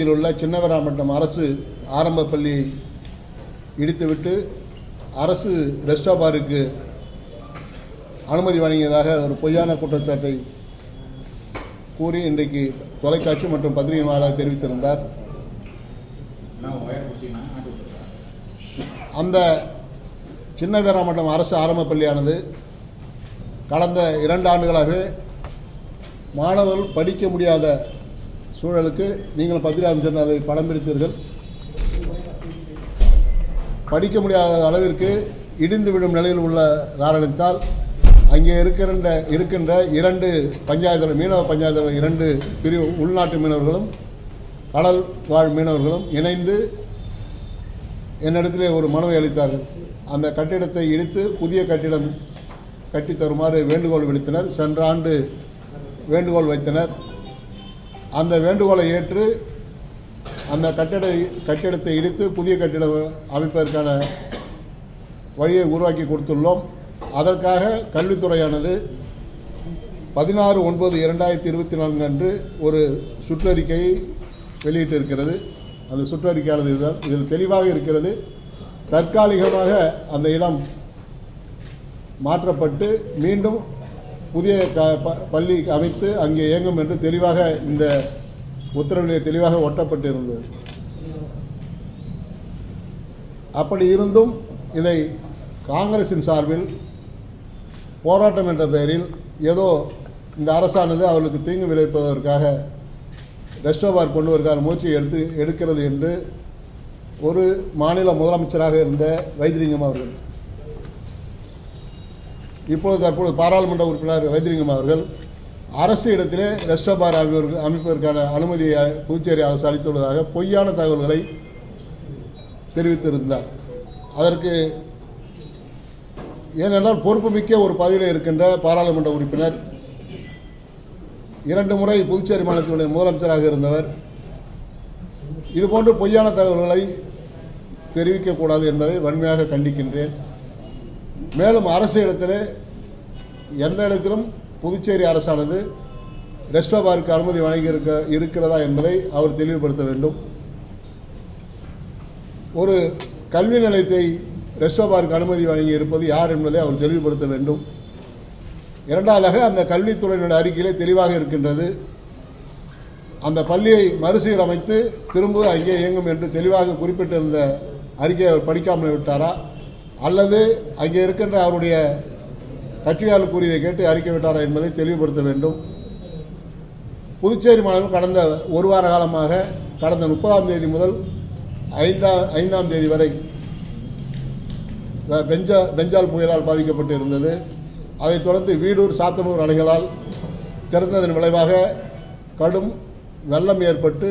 இதில் உள்ள சின்னவராமட்டம் அரசு ஆரம்ப பள்ளியை இடித்துவிட்டு அரசு ரெஸ்டாபாருக்கு அனுமதி வழங்கியதாக ஒரு பொய்யான குற்றச்சாட்டை கூறி இன்றைக்கு தொலைக்காட்சி மற்றும் பத்திரிகை வாயிலாக தெரிவித்திருந்தார். அந்த சின்ன வீராமட்டம் அரசு ஆரம்ப பள்ளியானது கடந்த இரண்டு ஆண்டுகளாகவே மாணவர்கள் படிக்க முடியாத சூழலுக்கு நீங்களும் பத்திரிகை அமைச்சர் அதை படம் பிடித்தீர்கள். படிக்க முடியாத அளவிற்கு இடிந்து விடும் நிலையில் உள்ள காரணத்தால் அங்கே இருக்கின்ற இருக்கின்ற இரண்டு பஞ்சாயத்து மீனவ பஞ்சாயத்து இரண்டு பிரிவு உள்நாட்டு மீனவர்களும் கடல் வாழ் மீனவர்களும் இணைந்து என்னிடத்திலே ஒரு மனுவை அளித்தார்கள். அந்த கட்டிடத்தை இடித்து புதிய கட்டிடம் கட்டி தருமாறு வேண்டுகோள் விடுத்தனர். சென்ற ஆண்டு வேண்டுகோள் வைத்தனர். அந்த வேண்டுகோளை ஏற்று அந்த கட்டிட கட்டிடத்தை இடித்து புதிய கட்டிடம் அமைப்பதற்கான வழியை உருவாக்கி கொடுத்துள்ளோம். அதற்காக கல்வித்துறையானது பதினாறு ஒன்பது இரண்டாயிரத்தி இருபத்தி நான்கு அன்று ஒரு சுற்றறிக்கையை வெளியிட்டிருக்கிறது. அந்த சுற்றறிக்கையானது இதுதான். இதில் தெளிவாக இருக்கிறது தற்காலிகமாக அந்த இடம் மாற்றப்பட்டு மீண்டும் புதிய க- ப- பள்ளி அமைத்து அங்கே இயங்கும் என்று தெளிவாக இந்த உத்தரவிலே தெளிவாக ஒட்டப்பட்டிருந்தது. அப்படி இருந்தும் இதை காங்கிரசின் சார்பில் போராட்டம் என்ற பெயரில் ஏதோ இந்த அரசானது அவர்களுக்கு தீங்கு விளைவிப்பதற்காக ரெஸ்டோபார் கொண்டு வருகிற முயற்சியை எடுத்து எடுக்கிறது என்று ஒரு மாநில முதலமைச்சராக இருந்த வைத்திலிங்கம் அவர்கள் இப்போது தற்போது பாராளுமன்ற உறுப்பினர் வைத்திலிங்கம் அவர்கள் அரசு இடத்திலே ரெஸ்டபார் அமைப்பதற்கு- அமைப்பதற்கான அனுமதியை புதுச்சேரி அரசு அளித்துள்ளதாக பொய்யான தகவல்களை தெரிவித்திருந்தார். அதற்கு ஏனென்றால் பொறுப்புமிக்க ஒரு பதவியில் இருக்கின்ற பாராளுமன்ற உறுப்பினர் இரண்டு முறை புதுச்சேரி மாநிலத்தினுடைய முதலமைச்சராக இருந்தவர் இதுபோன்று பொய்யான தகவல்களை தெரிவிக்கக்கூடாது என்பதை வன்மையாக கண்டிக்கின்றேன். மேலும் அரசு இடத்திலே எந்த இடத்திலும் புதுச்சேரி அரசானது ரெஸ்டோபாருக்கு அனுமதி வழங்கி இருக்க இருக்கிறதா என்பதை அவர் தெளிவுபடுத்த வேண்டும். ஒரு கல்வி நிலையத்தை ரெஸ்டோபாருக்கு அனுமதி வழங்கி இருப்பது யார் என்பதை அவர் தெளிவுபடுத்த வேண்டும். இரண்டாவதாக அந்த கல்வித்துறையினுடைய அறிக்கையிலே தெளிவாக இருக்கின்றது. அந்த பள்ளியை மறுசீரமைத்து திரும்ப அங்கே இயங்கும் என்று தெளிவாக குறிப்பிட்டிருந்த அறிக்கையை அவர் படிக்காமல் விட்டாரா? அல்லது அங்கே இருக்கின்ற அவருடைய கட்சியால் கூறியதை கேட்டு அறிக்கை விட்டாரா என்பதை தெளிவுபடுத்த வேண்டும். புதுச்சேரி மாநிலம் கடந்த ஒரு வார காலமாக கடந்த முப்பதாம் தேதி முதல் ஐந்தாம் ஐந்தாம் தேதி வரை பெஞ்சா பெஞ்சால் புயலால் பாதிக்கப்பட்டு இருந்தது. அதைத் தொடர்ந்து வீடூர் சாத்தனூர் அணைகளால் திறந்ததன் விளைவாக கடும் வெள்ளம் ஏற்பட்டு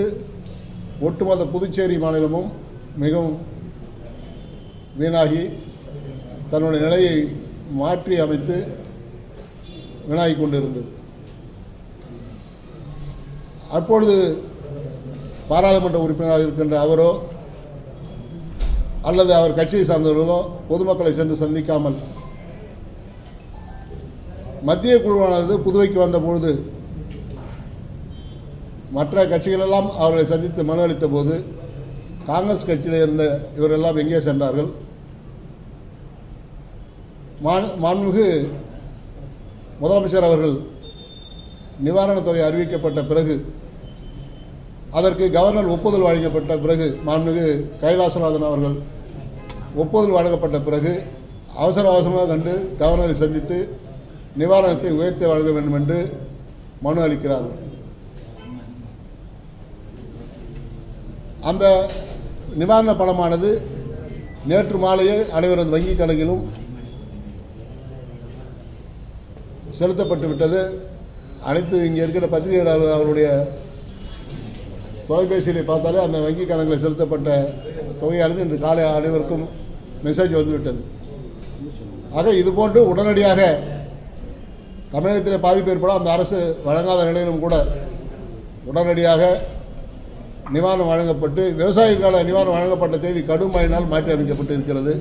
ஒட்டுமொத்த புதுச்சேரி மாநிலமும் மிகவும் வீணாகி தன்னுடைய நிலையை மாற்றி அமைத்து வினாகி கொண்டிருந்தது. அப்பொழுது பாராளுமன்ற உறுப்பினராக இருக்கின்ற அவரோ அல்லது அவர் கட்சியை சார்ந்தவர்களோ பொதுமக்களை சென்று சந்திக்காமல் மத்திய குழுவானது புதுவைக்கு வந்த பொழுது மற்ற கட்சிகளெல்லாம் அவர்களை சந்தித்து மனு அளித்த போது காங்கிரஸ் கட்சியில் இருந்த இவரெல்லாம் எங்கே சென்றார்கள்? மாண்புமிகு முதலமைச்சர் அவர்கள் நிவாரணத் தொகை அறிவிக்கப்பட்ட பிறகு அதற்கு கவர்னர் ஒப்புதல் வழங்கப்பட்ட பிறகு மாண்புமிகு கைலாசநாதன் அவர்கள் ஒப்புதல் வழங்கப்பட்ட பிறகு அவசர அவசரமாக கண்டு கவர்னரை சந்தித்து நிவாரணத்தை உயர்த்தி வழங்க வேண்டும் என்று மனு அளிக்கிறார்கள். அந்த நிவாரண பணமானது நேற்று மாலையே அனைவரது வங்கிக் கணக்கிலும் செலுத்தப்பட்டு விட்டது. அனைத்து இங்கே இருக்கிற பத்திரிகையாளர் அவருடைய தொலைபேசியிலே பார்த்தாலே அந்த வங்கி கணக்கில் செலுத்தப்பட்ட தொகையானது இன்று காலை அனைவருக்கும் மெசேஜ் வந்துவிட்டது. ஆக இது போன்று உடனடியாக தமிழகத்தில் பாதிப்பு ஏற்பட அந்த அரசு வழங்காத நிலையிலும் கூட உடனடியாக நிவாரணம் வழங்கப்பட்டு விவசாயிகளுக்கான நிவாரணம் வழங்கப்பட்ட தேதி கடும் மழையினால் மாற்றி அமைக்கப்பட்டு இருக்கிறது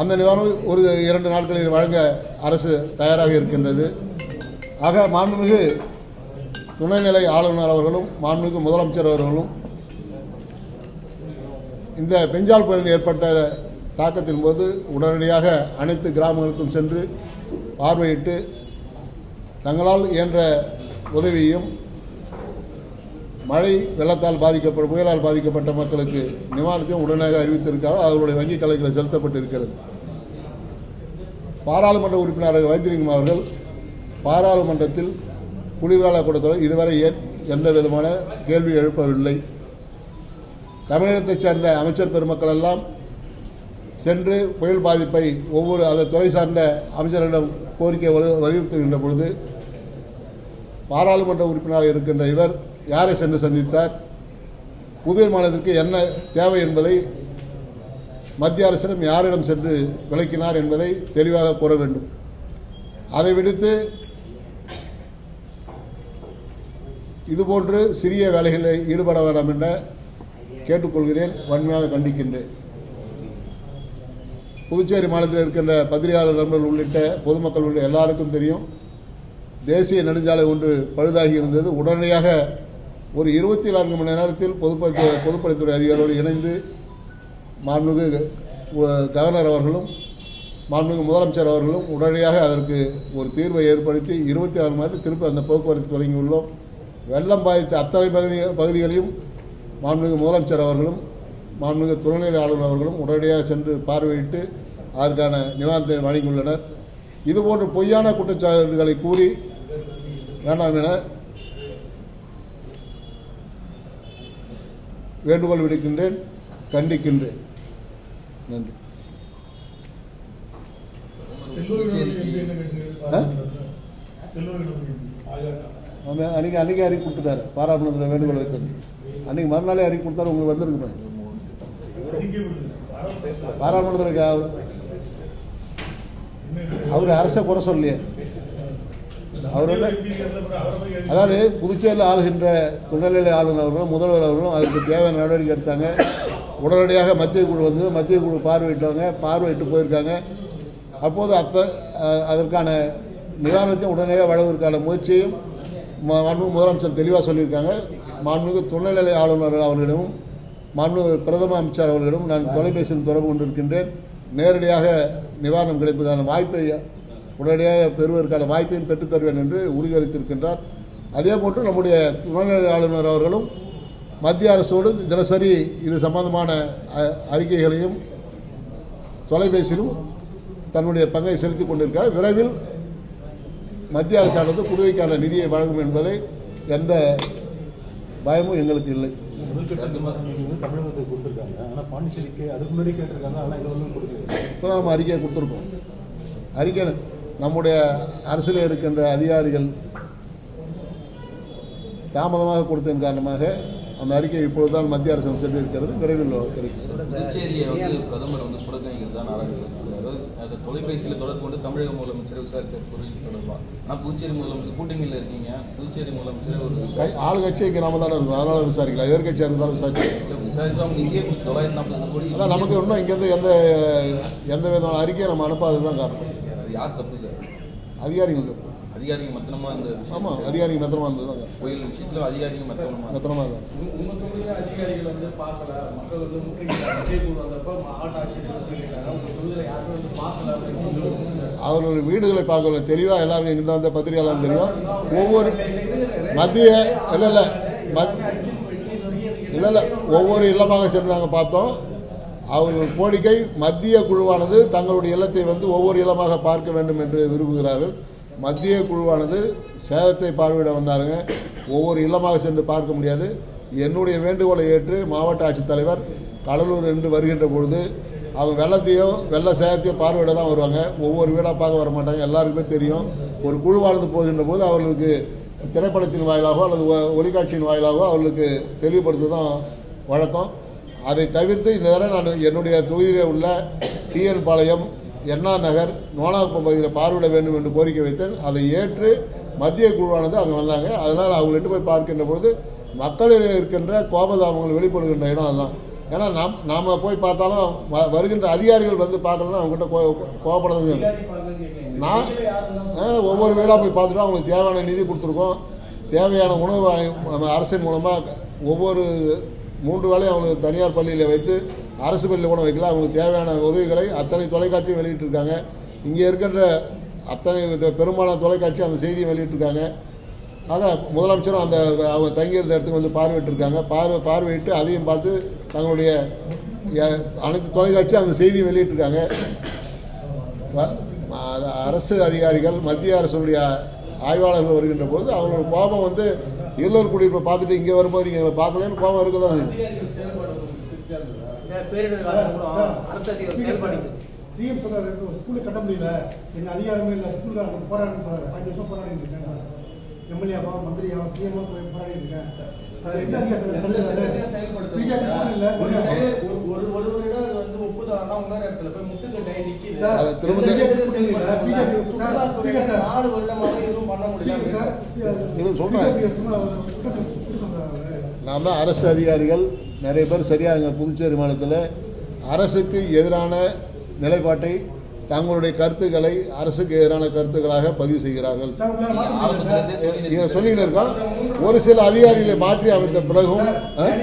அந்த நிவாரணம் ஒரு இரண்டு நாட்களில் வழங்க அரசு தயாராக இருக்கின்றது. ஆக மாண்புமிகு துணைநிலை ஆளுநர் அவர்களும் மாண்புமிகு முதலமைச்சர் அவர்களும் இந்த பெஞ்சால் புயலில் ஏற்பட்ட தாக்கத்தின் போது உடனடியாக அனைத்து கிராமங்களுக்கும் சென்று பார்வையிட்டு தங்களால் இயன்ற உதவியையும் மழை வெள்ளத்தால் பாதிக்கப்பட்ட புயலால் பாதிக்கப்பட்ட மக்களுக்கு நிவாரணத்தையும் உடனடியாக அறிவித்திருக்கிறார் அவர்களுடைய வங்கிக் கலைகளை செலுத்தப்பட்டு இருக்கிறது பாராளுமன்ற உறுப்பினர் வைத்திலிங்கம் அவர்கள் பாராளுமன்றத்தில் குளிர்கால கூட்டத்தொடர் இதுவரை ஏன் எந்த விதமான கேள்வி எழுப்பவில்லை? தமிழகத்தைச் சேர்ந்த அமைச்சர் பெருமக்கள் எல்லாம் சென்று புயல் பாதிப்பை ஒவ்வொரு அந்த துறை சார்ந்த அமைச்சரிடம் கோரிக்கை வலு- வலியுறுத்துகின்ற பொழுது பாராளுமன்ற உறுப்பினராக இருக்கின்ற இவர் யாரை சென்று சந்தித்தார்? புதுவை மாநிலத்திற்கு என்ன தேவை என்பதை மத்திய அரசிடம் யாரிடம் சென்று விளக்கினார் என்பதை தெளிவாக கூற வேண்டும். அதை விடுத்து இதுபோன்று சிறிய வேலைகளில் ஈடுபட வேண்டாம் என கேட்டுக்கொள்கிறேன். வன்மையாக கண்டிக்கின்றேன். புதுச்சேரி மாநிலத்தில் இருக்கின்ற பத்திரிகையாளர் நண்பர்கள் உள்ளிட்ட பொதுமக்கள் உள்ளிட்ட எல்லாருக்கும் தெரியும் தேசிய நெடுஞ்சாலை ஒன்று பழுதாகி இருந்தது. உடனடியாக ஒரு இருபத்தி நான்கு மணி நேரத்தில் பொதுப்பணி பொதுப்பணித்துறை அதிகாரிகளோடு இணைந்து மாண்புமிகு கவர்னர் அவர்களும் மாண்புமிகு முதலமைச்சர் அவர்களும் உடனடியாக அதற்கு ஒரு தீர்வை ஏற்படுத்தி இருபத்தி நாலு மாதத்தில் திருப்பி அந்த போக்குவரத்து தொடங்கியுள்ளோம். வெள்ளம் பாதித்த அத்தனை பகுதி பகுதிகளையும் மாண்புமிகு முதலமைச்சர் அவர்களும் மாண்புமிகு துணைநிலை ஆளுநர் அவர்களும் உடனடியாக சென்று பார்வையிட்டு அதற்கான நிவாரணத்தை வழங்கியுள்ளனர். இதுபோன்ற பொய்யான குற்றச்சாட்டுகளை கூறி வேண்டாம் என வேண்டுகோள் விடுக்கின்றேன் கண்டிக்கின்றேன். நன்றி. அன்னைக்கு அன்னைக்கு அறிக்கை கொடுத்துட்டாரு. பாராளுமன்றத்தில் வேண்டுகோள் வைத்தது. அன்னைக்கு மறுநாளே அறிக்கை கொடுத்தாரு உங்களுக்கு வந்திருக்குமே? பாராளுமன்றத்தில் அவர் அவர் அரசை குறை சொல்லலையே. அவர் வந்து அதாவது புதுச்சேரியில் ஆளுகின்ற துணைநிலை ஆளுநர் அவர்களும் முதல்வர் அவர்களும் அதுக்கு தேவையான நடவடிக்கை எடுத்தாங்க. உடனடியாக மத்திய குழு வந்து மத்திய குழு பார்வையிட்டவங்க பார்வையிட்டு போயிருக்காங்க. அப்போது அத்த அதற்கான நிவாரணத்தை உடனடியாக வழங்குவதற்கான முயற்சியும் மாண்புமிகு முதலமைச்சர் தெளிவாக சொல்லியிருக்காங்க. மாண்புமிகு துணைநிலை ஆளுநர் அவர்களிடமும் மாண்புமிகு பிரதம அமைச்சர் அவர்களிடம் நான் தொலைபேசியில் தொடர்பு கொண்டிருக்கின்றேன். நேரடியாக நிவாரணம் கிடைப்பதான வாய்ப்பை உடனடியாக பெறுவதற்கான வாய்ப்பையும் பெற்றுத் தருவேன் என்று உறுதியளித்திருக்கின்றார். அதே போன்று நம்முடைய துணைநிலை ஆளுநர் அவர்களும் மத்திய அரசோடு தினசரி இது சம்பந்தமான அறிக்கைகளையும் தொலைபேசியிலும் தன்னுடைய பங்கை செலுத்திக் கொண்டிருக்கிறார். விரைவில் மத்திய அரசானது புதுவைக்கான நிதியை வழங்கும் என்பதை எந்த பயமும் எங்களுக்கு இல்லை. இப்போ நம்ம அறிக்கையை கொடுத்துருக்கோம். அறிக்கை நம்முடைய அரசில் இருக்கின்ற அதிகாரிகள் தாமதமாக கொடுத்ததன் காரணமாக அந்த அறிக்கை இப்பொழுதுதான் மத்திய அரசு சென்று இருக்கிறது விரைவில் அது தொலைபேசியில் தொடர்பு கொண்டு தமிழக முதலமைச்சர் விசாரிச்ச பொருள் தொடர்பாக ஆனால் புதுச்சேரி முதலமைச்சர் கூட்டணியில் இருக்கீங்க. புதுச்சேரி முதலமைச்சர் ஒரு ஆளுங்கட்சிக்கு நாம தானே இருக்கோம். அதனால விசாரிக்கலாம் எதிர்கட்சியாக இருந்தாலும் விசாரிச்சு. அதான் நமக்கு இன்னும் இங்கேருந்து எந்த எந்த விதமான அறிக்கையை நம்ம அனுப்பாதது தான் காரணம். அது யார் தப்பு சார்? அதிகாரிகள் தப்பு. அதிகாரிங்க மத்தனமா இந்த ஆமாம் அதிகாரிகள் மெத்தனமாக இருந்தது. புயல் விஷயத்துல அதிகாரிங்க மத்தனமா? மெத்தனமாக தான். உங்க தொகுதியில அதிகாரிகள் வந்து பார்க்கல. மக்கள் வந்து முற்றுகையிட்டாங்க. விஜய் குழு வந்தப்ப மாவட்ட ஆட்சியர் முற்றுகையிட்டாங்க. உங்க தொகுதியில யாருமே வந்து பார்க்கல அப்படின்னு சொல்லி அவர்கள் வீடுகளை பார்க்கல தெளிவாக எல்லாரும் இங்கே வந்த பத்திரிகையாளர் தெரியும். ஒவ்வொரு மத்திய இல்லை இல்லை. மத் இல்லை இல்லை. ஒவ்வொரு இல்லமாக சென்று நாங்கள் பார்த்தோம். அவர்கள் கோரிக்கை மத்திய குழுவானது தங்களுடைய இல்லத்தை வந்து ஒவ்வொரு இல்லமாக பார்க்க வேண்டும் என்று விரும்புகிறார்கள். மத்திய குழுவானது சேதத்தை பார்வையிட வந்தாருங்க. ஒவ்வொரு இல்லமாக சென்று பார்க்க முடியாது. என்னுடைய வேண்டுகோளை ஏற்று மாவட்ட ஆட்சித்தலைவர் கடலூர் என்று வருகின்ற பொழுது அவங்க வெள்ளத்தையோ வெள்ள சேதத்தையோ பார்வையிட தான் வருவாங்க. ஒவ்வொரு வீடாக பார்க்க வர மாட்டாங்க. எல்லாருக்குமே தெரியும். ஒரு குழுவானது போகின்ற போது அவர்களுக்கு திரைப்படத்தின் வாயிலாகவோ அல்லது ஒலிக்காட்சியின் ஒளிக்காட்சியின் வாயிலாகவோ அவர்களுக்கு தெளிவுபடுத்த தான் வழக்கம். அதை தவிர்த்து இந்த தடவை நான் என்னுடைய தொகுதியில் உள்ள டிஎன் பாளையம் எண்ணா நகர் நோனாக்குப்பம் பகுதியில் பார்வையிட வேண்டும் என்று கோரிக்கை வைத்தேன். அதை ஏற்று மத்திய குழுவானது அங்கே வந்தாங்க. அதனால் அவங்கள்ட்ட போய் பார்க்கின்ற பொழுது மக்களில் இருக்கின்ற கோபதாபங்கள் வெளிப்படுகின்ற இடம் அதுதான். ஏன்னா நாம் நாம் போய் பார்த்தாலும் வ- வருகின்ற அதிகாரிகள் வந்து பார்க்கலன்னா அவங்ககிட்ட கோ கோபப்படுறது நான் ஒவ்வொரு வீடாக போய் பார்த்துட்டோம் அவங்களுக்கு தேவையான நிதி கொடுத்துருக்கோம். தேவையான உணவு நம்ம அரசின் மூலமாக ஒவ்வொரு மூன்று வேலையும் அவங்களுக்கு தனியார் பள்ளியில் வைத்து அரசு பள்ளியில் கூட வைக்கல. அவங்களுக்கு தேவையான உதவிகளை அத்தனை தொலைக்காட்சியும் வெளியிட்டிருக்காங்க. இங்கே இருக்கின்ற அத்தனை பெரும்பாலான தொலைக்காட்சி அந்த செய்தியை வெளியிட்டிருக்காங்க. ஆனால் முதலமைச்சரும் அந்த அவங்க தங்கியிருந்த இடத்துக்கு வந்து பார்வையிட்டிருக்காங்க. பார்வை பார்வையிட்டு அதையும் பார்த்து தங்களுடைய அனைத்து தொலைக்காட்சியும் அந்த செய்தியை வெளியிட்டிருக்காங்க. அரசு அதிகாரிகள் மத்திய அரசுடைய ஆய்வாளர்கள் வருகின்ற போது அவங்களோட கோபம் வந்து இல்லூர் குடியிருப்பை பார்த்துட்டு இங்கே வரும்போது நீங்கள் எங்களை பார்க்கலன்னு கோபம் இருக்குதான் கூட சிஎம் சொல்றாரு ஒரு ஸ்கூல்ல கட்ட முடியல. எங்க அதிகாரமே இல்ல. ஸ்கூல்ல போராடுன்னு சொல்றாரு அஞ்சு வருஷம் போராடிட்டு இருக்கேன் எம்எல்ஏவா மந்திரியாவா சிஎம்ஆ போராடிட்டு இருக்கேன் நாம் தான் அரசு அதிகாரிகள் நிறைய பேர் சரியாக புதுச்சேரி மாநிலத்தில் அரசுக்கு எதிரான நிலைப்பாட்டை தங்களுடைய கருத்துக்களை அரசுக்கு எதிரான கருத்துக்களாக பதிவு செய்கிறார்கள். சார் சொல்லிட்டு இருக்கோம் ஒரு சில அதிகாரிகளை மாற்றி அமைத்த பிறகும் ஆ? ஒரு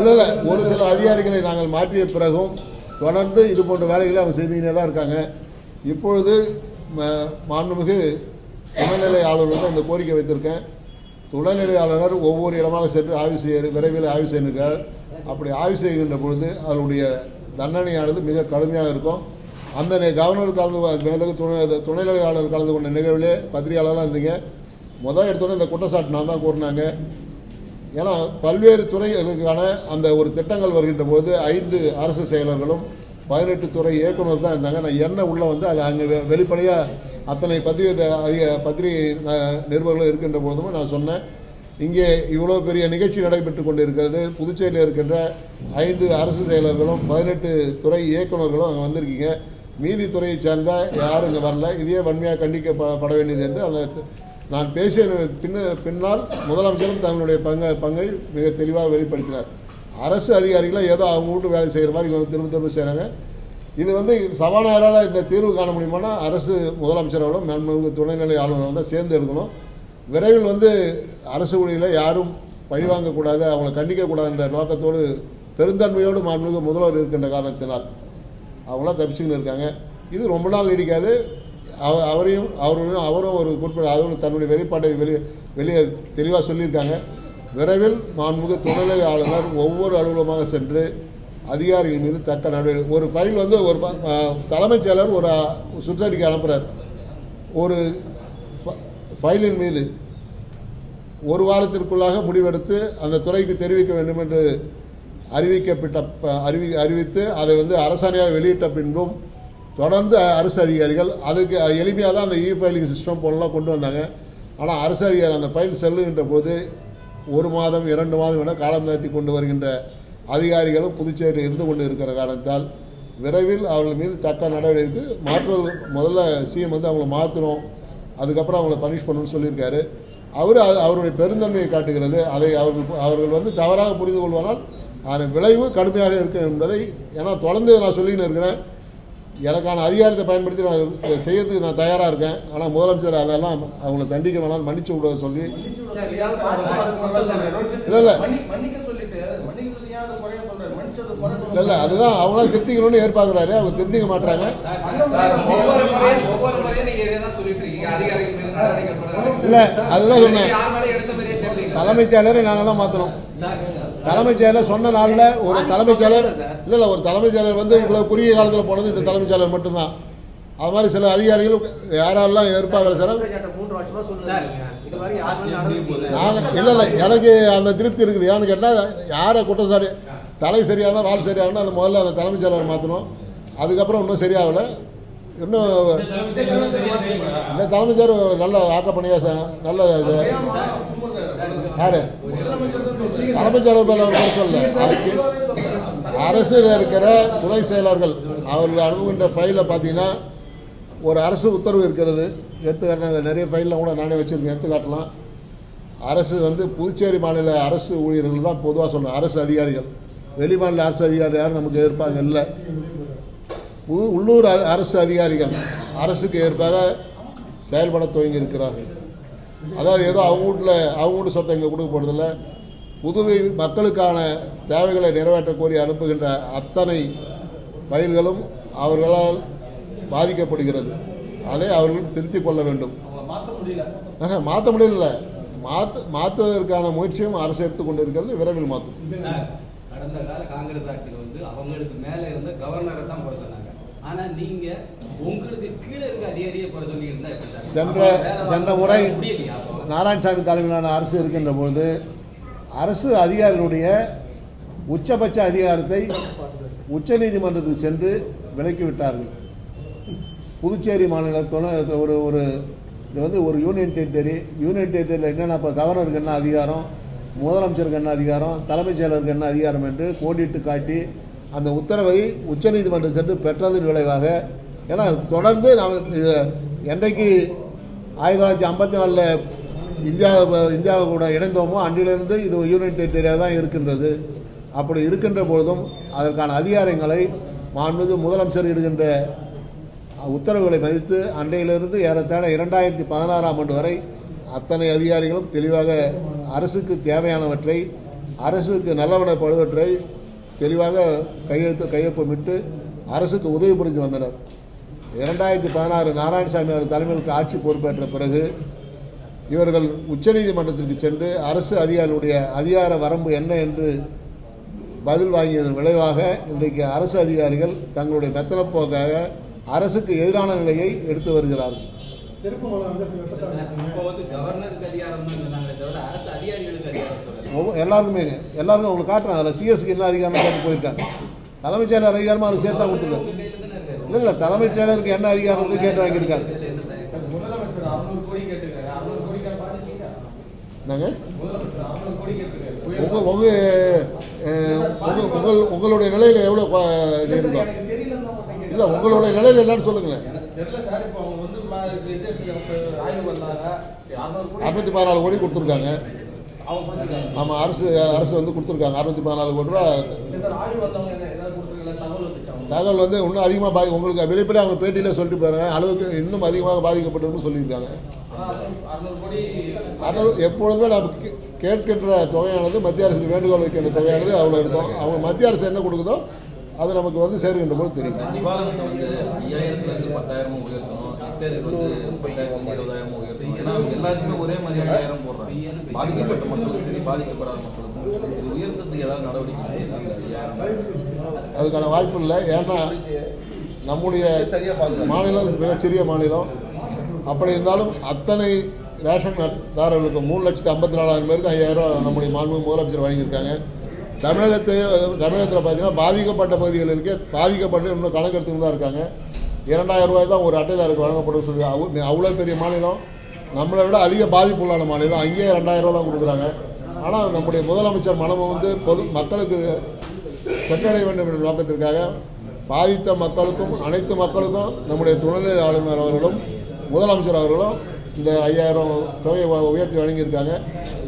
இல்லை இல்லை. ஒரு சில அதிகாரிகளை நாங்கள் மாற்றிய பிறகும் தொடர்ந்து இது போன்ற வேலைகளை அவங்க செய்துக்கிட்டே தான் இருக்காங்க. இப்பொழுது மாண்புமிகு துணைநிலை ஆளுநர் அந்த கோரிக்கை வைத்திருக்கேன். துணைநிலை ஆளுநர் ஒவ்வொரு இடமாக சென்று ஆய்வு செய்ய விரைவில் ஆய்வு செய்கிறார் அப்படி ஆய்வு செய்கின்ற பொழுது அதனுடைய தண்டனையானது மிக கடுமையாக இருக்கும். அந்த கவர்னர் கலந்து கொ- துணை துணைநிலையாளர் கலந்து கொண்ட நிகழ்விலே பத்திரிகையாளர்லாம் இருந்தீங்க. முதல் எடுத்தோன்னே இந்த குற்றச்சாட்டு நான் தான் கூறினாங்க. ஏன்னா பல்வேறு துறைகளுக்கான அந்த ஒரு திட்டங்கள் வருகின்ற போது ஐந்து அரசு செயலர்களும் பதினெட்டு துறை இயக்குனர் தான் இருந்தாங்க. நான் என்ன உள்ளே வந்து அது அங்கே வெ- அத்தனை பத்திரிகை அதிக பத்திரிகை ந- நிருபர்களும் இருக்கின்ற போதும் நான் சொன்னேன். இங்கே இவ்வளோ பெரிய நிகழ்ச்சி நடைபெற்று கொண்டிருக்கிறது. புதுச்சேரியில் இருக்கின்ற ஐந்து அரசு செயலர்களும் பதினெட்டு துறை இயக்குனர்களும் அங்கே வந்திருக்கீங்க. மீதி துறையைச் சேர்ந்த யாரும் இங்கே வரல. இதையே வன்மையாக கண்டிக்கப்பட வேண்டியது என்று அந்த நான் பேசிய பின்ன பின்னால் முதலமைச்சரும் தங்களுடைய பங்க பங்கை மிக தெளிவாக வெளிப்படுத்தினார். அரசு அதிகாரிகளை ஏதோ அவங்க வீட்டு வேலை செய்கிற மாதிரி இவங்க திரும்ப திரும்ப செய்கிறாங்க இது வந்து சபாநாயகரால் இந்த தீர்வு காண முடியுமானா அரசு முதலமைச்சரோட மேன்மகு துணைநிலை ஆளுநர் தான் சேர்ந்து எடுக்கணும். விரைவில் வந்து அரசு ஊழியில் யாரும் பழிவாங்கக்கூடாது அவங்களை கண்டிக்கக்கூடாதுன்ற நோக்கத்தோடு பெருந்தன்மையோடு மாண்புமிகு முதல்வர் இருக்கின்ற காரணத்தினால். அவங்களாம் தப்பிச்சுக்கின்னு இருக்காங்க. இது ரொம்ப நாள் நீடிக்காது. அவ- அவரையும் அவரும் அவரும் ஒரு குறிப்பிட்ட அவரும் தன்னுடைய வெளிப்பாட்டை வெளியே வெளியே தெளிவாக சொல்லியிருக்காங்க. விரைவில் மாண்புமிகு துணைநிலை ஆளுநர் ஒவ்வொரு அலுவலகமாக சென்று அதிகாரிகள் மீது தக்க நடவடிக்கை ஒரு ஃபைல் வந்து ஒரு தலைமைச் செயலர் ஒரு சுற்றறிக்கை அனுப்புகிறார் ஒரு ஃப- ஃபைலின் மீது ஒரு வாரத்திற்குள்ளாக முடிவெடுத்து அந்த துறைக்கு தெரிவிக்க வேண்டும் என்று அறிவிக்கப்பட்ட அறிவி அறிவித்து அதை வந்து அரசாணையாக வெளியிட்ட பின்பும் தொடர்ந்து அரசு அதிகாரிகள் அதுக்கு எளிமையாக தான் அந்த இ ஃபைலிங் சிஸ்டம் போலலாம் கொண்டு வந்தாங்க. ஆனால் அரசு அதிகாரி அந்த ஃபைல் செல்லுகின்ற போது ஒரு மாதம் இரண்டு மாதம் என காலம் நடத்தி கொண்டு வருகின்ற அதிகாரிகளும் புதுச்சேரியில் இருந்து கொண்டு இருக்கிற காரணத்தால் விரைவில் அவர்கள் மீது தக்க நடவடிக்கை மாற்றுவது முதல்ல சிஎம் வந்து அவங்கள மாற்றணும் அதுக்கப்புறம் அவங்கள பனிஷ் பண்ணணும்னு சொல்லியிருக்காரு. அவர் அது- அவருடைய பெருந்தன்மையை காட்டுகிறது. அதை அவர்கள் அவர்கள் வந்து தவறாக புரிந்து கொள்வானால் அதன் விளைவு கடுமையாக இருக்கும் என்பதை ஏன்னா தொடர்ந்து நான் சொல்லின்னு இருக்கிறேன். எனக்கான அதிகாரத்தை பயன்படுத்தி நான் செய்யறதுக்கு நான் தயாராக இருக்கேன். ஆனால் முதலமைச்சர் அதெல்லாம் அவங்கள தண்டிக்க வேணாம் மன்னிச்சு விட சொல்லி? இல்ல, இல்ல. இல்லை அதுதான் அவங்களாம் திருத்திக்கணும்னு எதிர்பார்க்குறாரு. அவங்க திருத்திக்க மாட்டாங்க. இல்லை அதுதான் சொன்னேன். தலைமைச் செயலரை நாங்கள் தான் மாற்றணும் தலைமைச் செயலர் சொன்ன நாளில் ஒரு தலைமைச் செயலர் இல்லை இல்லை ஒரு தலைமைச் செயலர் வந்து இவ்வளோ குறுகிய காலத்தில் போனது இந்த தலைமைச் செயலர் மட்டும்தான். அது மாதிரி சில அதிகாரிகள் யாரெல்லாம் எதிர்ப்பாக சார் நாங்கள் இல்லை இல்லை எனக்கு அந்த திருப்தி இருக்குது. ஏன்னு கேட்டால் யாரை குற்றச்சாட்டு தலை சரியாக வால் சரியாகனா அந்த முதல்ல அந்த தலைமைச் செயலர் மாற்றணும் அதுக்கப்புறம் இன்னும் சரியாகலை. இன்னும் இந்த தலைமைச் செயலர் நல்ல ஆக்கப்பணியாக சார்? நல்ல இது. யாரு? தலைமைச் செயலர் மேல ஒரு அதுக்கு அரசில் இருக்கிற துணை செயலர்கள் அவர்கள் அனுப்புகின்ற ஃபைலை பார்த்தீங்கன்னா ஒரு அரசு உத்தரவு இருக்கிறது. எடுத்துக்காட்டினா நிறைய ஃபைலில் கூட நானே வச்சுருக்கேன். எடுத்துக்காட்டலாம். அரசு வந்து புதுச்சேரி மாநில அரசு ஊழியர்கள் தான் பொதுவாக சொல்றேன். அரசு அதிகாரிகள். வெளி மாநில அரசு அதிகாரி யாரும் நமக்கு எதிர்ப்பாங்க இல்லை. உள்ளூர் அரசு அதிகாரிகள் அரசுக்கு ஏற்பாக செயல்பட துவங்கி இருக்கிறார்கள். அதாவது ஏதோ அவங்க வீட்டில் அவங்க வீட்டு சொத்தை இங்கே கொடுக்க போகிறதில்ல புதுவை மக்களுக்கான தேவைகளை நிறைவேற்ற கோரி அனுப்புகின்ற அத்தனை ஃபைல்களும் அவர்களால் பாதிக்கப்படுகிறது. அதை அவர்கள் திருத்திக் கொள்ள வேண்டும். மாற்ற முடியல. மாற்ற மாற்றுவதற்கான முயற்சியும் அரசு எடுத்துக் கொண்டிருக்கிறது விரைவில் மாற்றும் கடந்த கால காங்கிரஸ் ஆட்சியில் வந்து அவங்களுக்கு மேல இருந்த கவர்னரை தான் ஆனா நீங்க உங்களுக்கு கீழே இருக்க அதிகாரியை குறை சொல்லிட்டு இருந்தா எப்படி சார்? சென்ற சென்ற முறை? நாராயணசாமி தலைமையிலான அரசு இருக்கின்ற பொழுது அரசு அதிகாரிகளுடைய உச்சபட்ச அதிகாரத்தை உச்சநீதிமன்றத்துக்கு சென்று விலக்கிவிட்டார்கள் புதுச்சேரி மாநிலத்தோட ஒரு ஒரு இது வந்து ஒரு யூனியன் டெரிட்டரி யூனியன் டெரிட்டரியில் என்னென்ன இப்போ கவர்னருக்கு என்ன அதிகாரம் முதலமைச்சருக்கு என்ன அதிகாரம் தலைமைச் செயலருக்கு என்ன அதிகாரம் என்று கோடிட்டு காட்டி அந்த உத்தரவை உச்சநீதிமன்றம் சென்று பெற்றதன் விளைவாக ஏன்னா தொடர்ந்து நாம் இது என்றைக்கு ஆயிரத்தி தொள்ளாயிரத்தி ஐம்பத்தி நாலில் இந்தியா இந்தியாவை கூட இணைந்தோமோ அன்றிலிருந்து இது யூனியன் டெரிட்டரியாக தான் இருக்கின்றது. அப்படி இருக்கின்ற பொழுதும் அதற்கான அதிகாரங்களை மாண்புமிகு முதலமைச்சர் இடுகின்ற உத்தரவுகளை மதித்து அன்றையிலிருந்து ஏறத்தாழ இரண்டாயிரத்தி பதினாறாம் ஆண்டு வரை அத்தனை அதிகாரிகளும் தெளிவாக அரசுக்கு தேவையானவற்றை அரசுக்கு நல்லவனப்படுவற்றை தெளிவாக கையெழுத்து கையொப்பமிட்டு அரசுக்கு உதவி புரிந்து வந்தனர். இரண்டாயிரத்தி பதினாறு நாராயணசாமி அவர் தலைமையில் ஆட்சி பொறுப்பேற்ற பிறகு இவர்கள் உச்சநீதிமன்றத்திற்கு சென்று அரசு அதிகாரிகளுடைய அதிகார வரம்பு என்ன என்று பதில் வாங்கியதன் விளைவாக இன்றைக்கு அரசு அதிகாரிகள் தங்களுடைய மெத்தனப்போக்காக அரசுக்கு எதிரான நிலையை எடுத்து வருகிறார்கள். கவர்னருக்கு அதிகாரம் தான் சொன்னாங்களே தவிர அரசு அதிகாரிகளுக்கு அதிகாரம் எல்லாருக்குமே எல்லாருக்கும் அவங்களுக்கு காட்டுறாங்க அதில் சிஎஸ்க்கு என்ன அதிகாரம் கேட்டு போயிருக்காங்க. தலைமைச் செயலர் அதிகாரமாக அவர் சேர்த்தா கொடுத்துருக்காங்க இல்லை இல்லை தலைமைச் செயலருக்கு என்ன அதிகாரம் கேட்டு வாங்கியிருக்காங்க. என்னங்க? உங்கள் உங்கள் உங்கள் உங்கள் உங்களுடைய நிலையில் எவ்வளோ இருக்கும். இல்லை உங்களுடைய நிலையில் என்னன்னு சொல்லுங்களேன். வந்து அறுநூத்தி பதினாலு கோடி கொடுத்துருக்காங்க. ஆமாம் அரசு அரசு வந்து கொடுத்துருக்காங்க. அறுநூத்தி பதினாலு கோடி ரூபா. தகவல் வந்து இன்னும் அதிகமாக பாதி உங்களுக்கு வெளிப்படையாக அவங்க பேட்டியில் சொல்லிட்டு போகிறாங்க அளவுக்கு இன்னும் அதிகமாக பாதிக்கப்பட்டதுன்னு சொல்லியிருக்காங்க. அறுநூறு- எப்பொழுதுமே நாம் கேட்கின்ற தொகையானது மத்திய அரசுக்கு வேண்டுகோள் வைக்கின்ற தொகையானது அவ்வளோ இருக்கும். அவங்க மத்திய அரசு என்ன கொடுக்குதோ அது நமக்கு வந்து சேருகின்ற போது தெரியும். நிவாரணத்தை வந்து ஐயாயிரத்துல இருந்து பத்தாயிரமும் உயர்த்தணும். வந்து இருந்து இருபதாயிரமும் உயர்த்தணும் ஏன்னா எல்லாருக்குமே ஒரே மாதிரியான நேரம் போடுறாங்க. பாதிக்கப்பட்ட மக்களுக்கும் சரி பாதிக்கப்படாத மக்களுக்கும் இது உயர்த்தத்துக்கு ஏதாவது நடவடிக்கை அதுக்கான வாய்ப்பு இல்லை. ஏன்னா நம்முடைய மாநிலம் மிகச்சிறிய மாநிலம். அப்படி இருந்தாலும் அத்தனை ரேஷன் தாரர்களுக்கு மூணு லட்சத்தி ஐம்பத்தி நாலாயிரம் பேருக்கு ஐயாயிரம் நம்முடைய மாண்பு முதலமைச்சர் வழங்கியிருக்காங்க. தமிழகத்தை தமிழகத்தில் பார்த்தீங்கன்னா பாதிக்கப்பட்ட பகுதிகள் இருக்கு பாதிக்கப்பட்ட இன்னும் கணக்கெடுத்துன்னு தான் இருக்காங்க. இரண்டாயிரம் ரூபாய் தான் ஒரு அட்டைதாருக்கு வழங்கப்படும் சொல்லி அவ்வளோ அவ்வளோ பெரிய மாநிலம். நம்மளை விட அதிக பாதிப்புள்ளான மாநிலம். அங்கேயே ரெண்டாயிரம் ரூபா தான் கொடுக்குறாங்க. ஆனால் நம்முடைய முதலமைச்சர் மனமும் வந்து பொது மக்களுக்கு சென்றடைய வேண்டும் என்ற நோக்கத்திற்காக பாதித்த மக்களுக்கும் அனைத்து மக்களுக்கும் நம்முடைய துணைநிலை ஆளுநர் அவர்களும் முதலமைச்சர் அவர்களும் இந்த ஐயாயிரம் தொகையை வ- உயர்த்தி வழங்கியிருக்காங்க.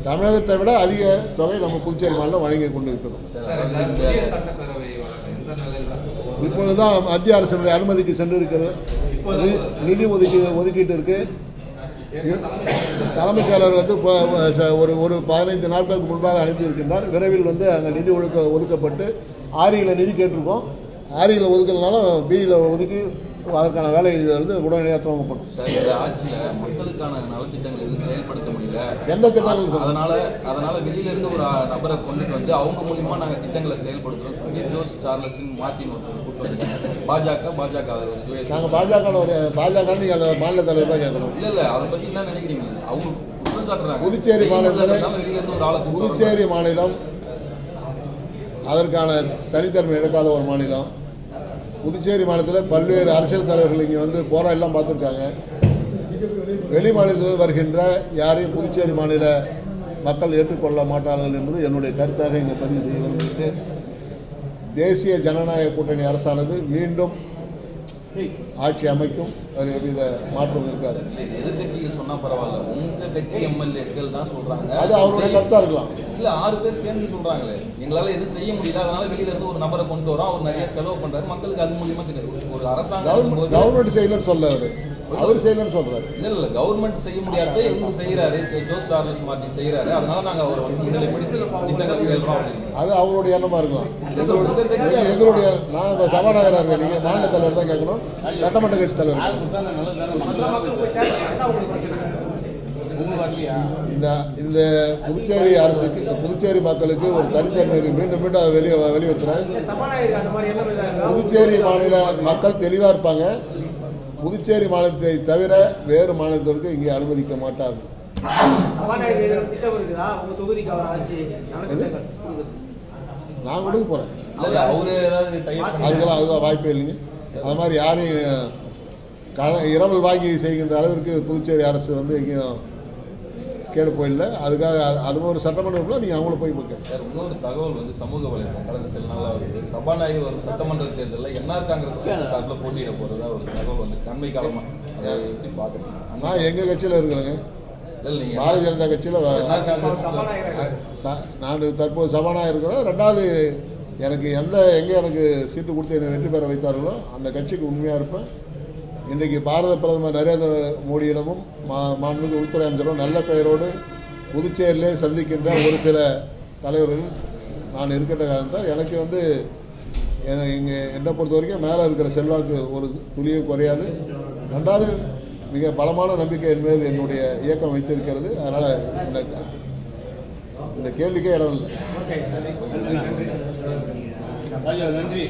தமிழகத்தை விட அதிக தொகை நம்ம புதுச்சேரி மாநிலம் வழங்கி கொண்டு இருக்கிறோம் இப்பொழுதுதான் மத்திய அரசினுடைய அனுமதிக்கு சென்று இருக்கிறது நி- நிதி ஒதுக்கி ஒதுக்கீட்டு இருக்குது தலைமைச் செயலர் வந்து இப்போ, ஒரு ஒரு பதினைந்து நாட்களுக்கு முன்பாக அனுப்பியிருக்கின்றார். விரைவில் வந்து அங்கே நிதி ஒழுக்க ஒதுக்கப்பட்டு ஆரியில் நிதி கேட்டிருக்கோம். ஆரியில் ஒதுக்கலனாலும் பியில் ஒதுக்கி அதற்கான வேலை வந்து உடனடியாக துவங்கப்படும். ஆட்சியில மக்களுக்கான நலத்திட்டங்கள் எதுவும் செயல்படுத்த முடியல. எந்த திட்டங்கள்? அதனால அதனால வெளியில இருந்து ஒரு நபரை கொண்டுட்டு வந்து அவங்க மூலியமா நாங்க திட்டங்களை செயல்படுத்துறோம். சொல்லி ஜோஸ் சார்லஸ் மார்ட்டின் ஒருத்தர் பாஜக பாஜக நாங்கள் பாஜக பாஜக நீங்கள் அந்த மாநில தலைவர் தான் கேட்கணும். இல்ல இல்ல அதை பத்தி என்ன நினைக்கிறீங்க? அவங்க புதுச்சேரி மாநிலத்தில். புதுச்சேரி மாநிலம் அதற்கான தனித்தன்மை எடுக்காத ஒரு மாநிலம். புதுச்சேரி மாநிலத்தில் பல்வேறு அரசியல் தலைவர்கள் இங்கே வந்து போராட்டம் எல்லாம் பார்த்துருக்காங்க. வெளி மாநிலத்தில் வருகின்ற யாரையும் புதுச்சேரி மாநில மக்கள் ஏற்றுக்கொள்ள மாட்டார்கள் என்பது என்னுடைய கருத்தாக இங்கே பதிவு செய்ய விரும்புகிறேன் தேசிய ஜனநாயக கூட்டணி அரசானது மீண்டும் ஆட்சி அமைக்கும். அதில் எவ்வித மாற்றம் இருக்காது. எதிர்க்கட்சிகள் சொன்னா பரவாயில்ல. உங்க கட்சி எம்எல்ஏக்கள் தான் சொல்றாங்க. அது அவருடைய கருத்தா இருக்கலாம். இல்ல ஆறு பேர் சேர்ந்து சொல்றாங்களே. எங்களால எதுவும் செய்ய முடியல அதனால வெளியில இருந்து ஒரு நபரை கொண்டு வரோம். அவர் நிறைய செலவு பண்றாரு. மக்களுக்கு அது மூலியமா தெரியாது. ஒரு அரசாங்கம் கவர்மெண்ட் செய்யலன்னு சொல்ல அவரு செய்யலன்னு சொல்றாரு. இல்ல இல்ல கவர்மெண்ட் செய்ய முடியாத. இவங்க செய்யறாரு. ஜோஸ் சார்லஸ் மார்டின் செய்யறாரு. அதனால நாங்க அவரை முன்னிலைப்படுத்தி திட்டங்கள் அப்படின்னு. அது அவருடைய எண்ணமா இருக்கலாம். எங்களுடைய எங்க- எங்களுடைய நான் இப்ப சபாநாயகராக இருக்கேன். நீங்க மாநில தலைவர் தான் கேட்கணும். சட்டமன்ற கட்சி தலைவர் மற்ற மக்கள் போய் சேர்க்கணும் அதான் உங்களுக்கு பிரச்சனை? இந்த இந்த புதுச்சேரி அரசுக்கு புதுச்சேரி மக்களுக்கு ஒரு தனித்தன்மை மீண்டும் மீண்டும் அதை வெளியே இருந்தா புதுச்சேரி மாநில மக்கள் தெளிவா இருப்பாங்க. புதுச்சேரி மாநிலத்தை தவிர வேறு மாநிலத்திற்கு இங்கே அனுமதிக்க மாட்டார்கள். நான் கொடுக்க போறேன். இல்ல, இல்ல, அவரு ஏதாவது டைப் அதுக்கெல்லாம் அதுக்கெல்லாம் வாய்ப்பே இல்லைங்க. அது மாதிரி யாரையும் இரவல் வாங்கி செய்கின்ற அளவிற்கு புதுச்சேரி அரசு வந்து எங்கேயும் கேடு போயிடல அதுக்காக அது- ஒரு சட்டமன்ற உறுப்பினர் நீங்க அவங்கள போய் பார்க்க சார் இன்னொரு தகவல் வந்து சமூக வலைதளம் கடந்த சில நாளா வருது. சபாநாயகர் வரும் சட்டமன்ற தேர்தலில் என்ஆர் காங்கிரஸ் சார்பில் போட்டியிட போறதா ஒரு தகவல் வந்து கண்மை காலமா அதை எப்படி பாக்குறீங்க நான் எங்க கட்சியில இருக்கிறேங்க. இல்ல நீங்க பாரதிய ஜனதா கட்சியில நான் தற்போது சபாநாயகர் இருக்கிறேன். ரெண்டாவது எனக்கு எந்த எங்கே எனக்கு சீட்டு கொடுத்து என்னை வெற்றி பெற வைத்தார்களோ அந்த கட்சிக்கு உண்மையாக இருப்பேன். இன்றைக்கு பாரத பிரதமர் நரேந்திர மோடியிடமும் மா மாண்புமிகு உள்துறை அமைச்சரும் நல்ல பெயரோடு புதுச்சேரியிலே சந்திக்கின்ற ஒரு சில தலைவர்கள் நான் இருக்கின்ற காரணத்தால் எனக்கு வந்து எங்கள் இங்கே என்னை பொறுத்த வரைக்கும் மேலே இருக்கிற செல்வாக்கு ஒரு துளியும் குறையாது ரெண்டாவது மிக பலமான நம்பிக்கை என் மீது என்னுடைய இயக்கம் வைத்திருக்கிறது அதனால் இந்த இந்த கேள்விக்கே இடம் இல்லை நன்றி